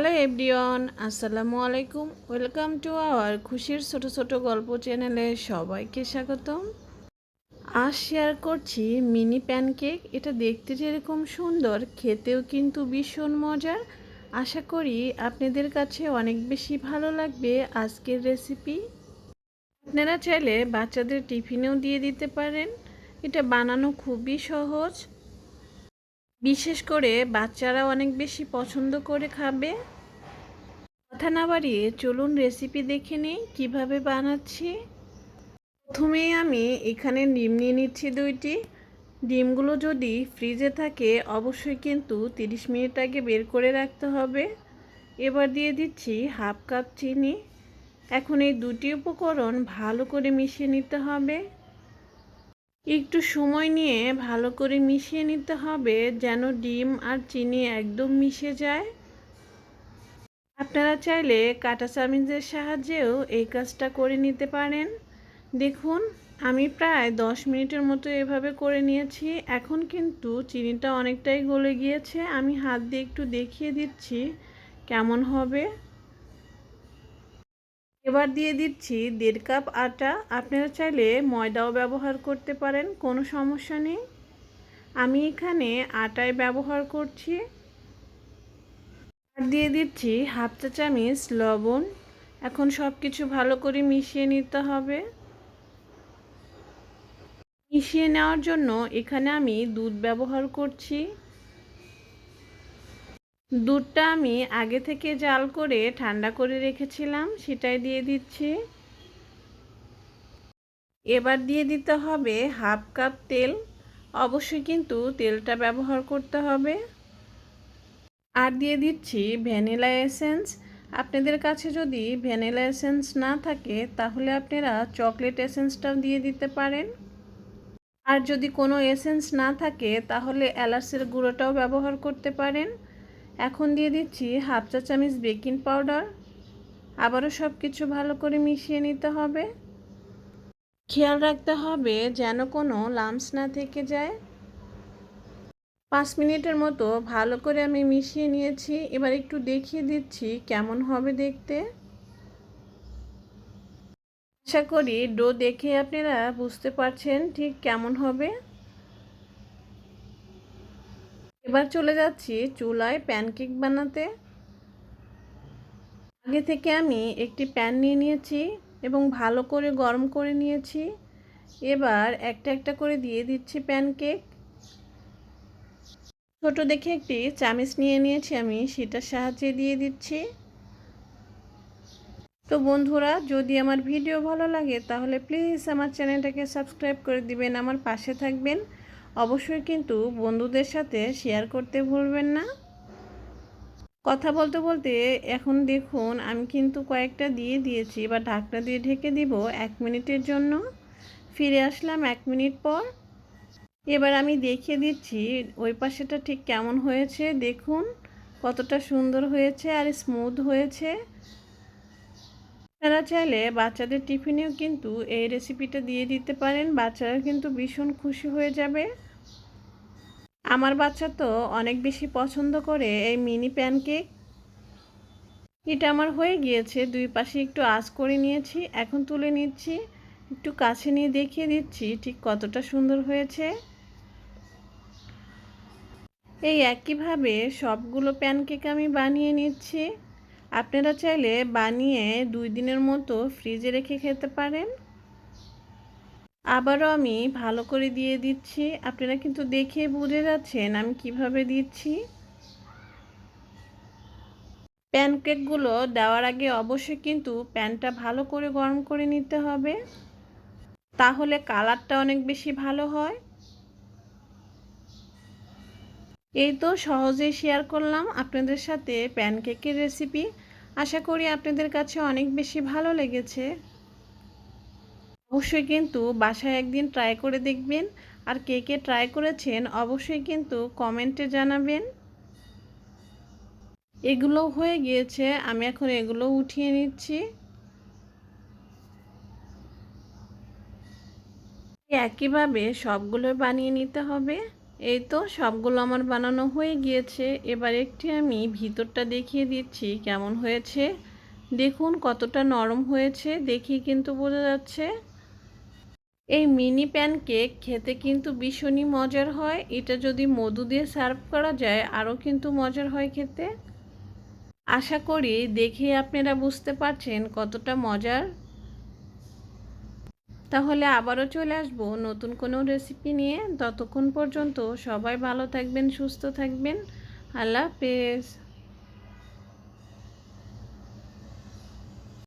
Hello everyone, আসসালামু আলাইকুম। Welcome to our খুশির ছোট ছোট গল্প চ্যানেলে সবাইকে স্বাগতম। আজ শেয়ার করছি মিনি প্যানকেক। এটা দেখতে যেরকম সুন্দর, খেতেও কিন্তু ভীষণ মজার। আশা করি আপনাদের কাছে অনেক বেশি ভালো লাগবে আজকের রেসিপি। আপনারা চাইলে বাচ্চাদের টিফিনেও দিয়ে দিতে পারেন। এটা বানানো খুবই সহজ। বিশেষ করে বাচ্চারা অনেক বেশি পছন্দ করে খাবে। কথা না বাড়িয়ে চলুন রেসিপি দেখে নিই, কীভাবে বানাচ্ছি। প্রথমেই আমি এখানে ডিম নিয়ে নিচ্ছি দুইটি। ডিমগুলো যদি ফ্রিজে থাকে, অবশ্যই কিন্তু 30 মিনিট আগে বের করে রাখতে হবে। এবার দিয়ে দিচ্ছি হাফ কাপ চিনি। এখন এই দুটি উপকরণ ভালো করে মিশিয়ে নিতে হবে। একটু সময় নিয়ে ভালো করে মিশিয়ে নিতে হবে যেন ডিম আর চিনি একদম মিশে যায়। আপনারা চাইলে কাটা চামিচের সাহায্যেও এই কাজটা করে নিতে পারেন। দেখুন, আমি প্রায় দশ মিনিটের মতো এভাবে করে নিয়েছি। এখন কিন্তু চিনিটা অনেকটাই গলে গিয়েছে। আমি হাত দিয়ে একটু দেখিয়ে দিচ্ছি কেমন হবে। এবার দিয়ে দিচ্ছি দেড় কাপ আটা। আপনারা চাইলে ময়দাও ব্যবহার করতে পারেন, কোনো সমস্যা নেই। আমি এখানে আটায় ব্যবহার করছি। আর দিয়ে দিচ্ছি হাফ চা চামিচ লবণ। এখন সব কিছু ভালো করে মিশিয়ে নিতে হবে। মিশিয়ে নেওয়ার জন্য এখানে আমি দুধ ব্যবহার করছি। দুধটা আমি আগে থেকে জাল করে ঠান্ডা করে রেখেছিলাম, সেটাই দিয়ে দিচ্ছি। এবার দিয়ে দিতে হবে হাফ কাপ তেল। অবশ্যই কিন্তু তেলটা ব্যবহার করতে হবে। আর দিয়ে দিচ্ছি ভ্যানিলা এসেন্স। আপনাদের কাছে যদি ভ্যানিলা এসেন্স না থাকে, তাহলে আপনারা চকলেট এসেন্সটাও দিয়ে দিতে পারেন। আর যদি কোনো এসেন্স না থাকে, তাহলে এলাচের গুঁড়োটাও ব্যবহার করতে পারেন। এখন দিয়ে দিচ্ছি হাফ চা চামচ বেকিং পাউডার। আবারও সব কিছু ভালো করে মিশিয়ে নিতে হবে। খেয়াল রাখতে হবে যেন কোনো লামস না থেকে যায়। পাঁচ মিনিটের মতো ভালো করে আমি মিশিয়ে নিয়েছি। এবার একটু দেখিয়ে দিচ্ছি কেমন হবে দেখতে। আশা করি ডো দেখে আপনারা বুঝতে পারছেন ঠিক কেমন হবে। এবার চলে যাচ্ছি চুলায় প্যানকেক বানাতে। আগে থেকে আমি একটি প্যান নিয়ে নিয়েছি এবং ভালো করে গরম করে নিয়েছি। এবার একটা একটা করে দিয়ে দিচ্ছি প্যানকেক ছোট দেখে একটি চামিচ নিয়ে নিয়েছি আমি, সেটার সাহায্যে দিয়ে দিচ্ছি। তো বন্ধুরা, যদি আমার ভিডিও ভালো লাগে, তাহলে প্লিজ আমার চ্যানেলটাকে সাবস্ক্রাইব করে দিবেন, আমার পাশে থাকবেন। অবশ্যই কিন্তু বন্ধুদের সাথে শেয়ার করতে ভুলবেন না। কথা বলতে বলতে এখন দেখুন, আমি কিন্তু কয়েকটা দিয়ে দিয়েছি বা ঢাকনা দিয়ে ঢেকে দিব এক মিনিটের জন্য। ফিরে আসলাম এক মিনিট পর। এবার আমি দেখিয়ে দিচ্ছি ওই পাশেটা ঠিক কেমন হয়েছে। দেখুন, কতটা সুন্দর হয়েছে আর স্মুথ হয়েছে। আপনারা চাইলে বাচ্চাদের টিফিনেও কিন্তু এই রেসিপিটা দিয়ে দিতে পারেন। বাচ্চারা কিন্তু ভীষণ খুশি হয়ে যাবে। আমার বাচ্চা তো অনেক বেশি পছন্দ করে এই মিনি প্যানকেক এটা আমার হয়ে গিয়েছে। দুই পাশে একটু আঁচ করে নিয়েছি। এখন তুলে নিচ্ছি। একটু কাছে নিয়ে দেখিয়ে দিচ্ছি ঠিক কতটা সুন্দর হয়েছে। এই একইভাবে সবগুলো প্যানকেক আমি বানিয়ে নিচ্ছি। আপনারা চাইলে বানিয়ে দুই দিনের মতো ফ্রিজে রেখে খেতে পারেন। আবারও আমি ভালো করে দিয়ে দিচ্ছি। আপনারা কিন্তু দেখে বুঝে যাচ্ছেন আমি কীভাবে দিচ্ছি। প্যানকেকগুলো দেওয়ার আগে অবশ্যই কিন্তু প্যানটা ভালো করে গরম করে নিতে হবে। তাহলে কালারটা অনেক বেশি ভালো হয়। এই তো সহজেই শেয়ার করলাম আপনাদের সাথে প্যানকেকের রেসিপি আশা করি আপনাদের কাছে অনেক বেশি ভালো লেগেছে। অবশ্যই কিন্তু বাসায় একদিন ট্রাই করে দেখবেন। আর কে কে ট্রাই করেছেন অবশ্যই কিন্তু কমেন্টে জানাবেন। এগুলো হয়ে গিয়েছে, আমি এখন এগুলো উঠিয়ে নিচ্ছি। একইভাবে সবগুলো বানিয়ে নিতে হবে। এই তো সবগুলো আমার বানানো হয়ে গিয়েছে। এবার একটি আমি ভিতরটা দেখিয়ে দিচ্ছি কেমন হয়েছে। দেখুন কতটা নরম হয়েছে, দেখি কিন্তু বোঝা যাচ্ছে। এই মিনি প্যানকেক খেতে কিন্তু ভীষণই মজার হয়। এটা যদি মধু দিয়ে সার্ভ করা যায়, আরও কিন্তু মজার হয় খেতে। আশা করি দেখে আপনারা বুঝতে পারছেন কতটা মজার। তাহলে আবারও চলে আসব নতুন কোনো রেসিপি নিয়ে। ততক্ষণ পর্যন্ত সবাই ভালো থাকবেন, সুস্থ থাকবেন। আল্লাহ হাফেজ।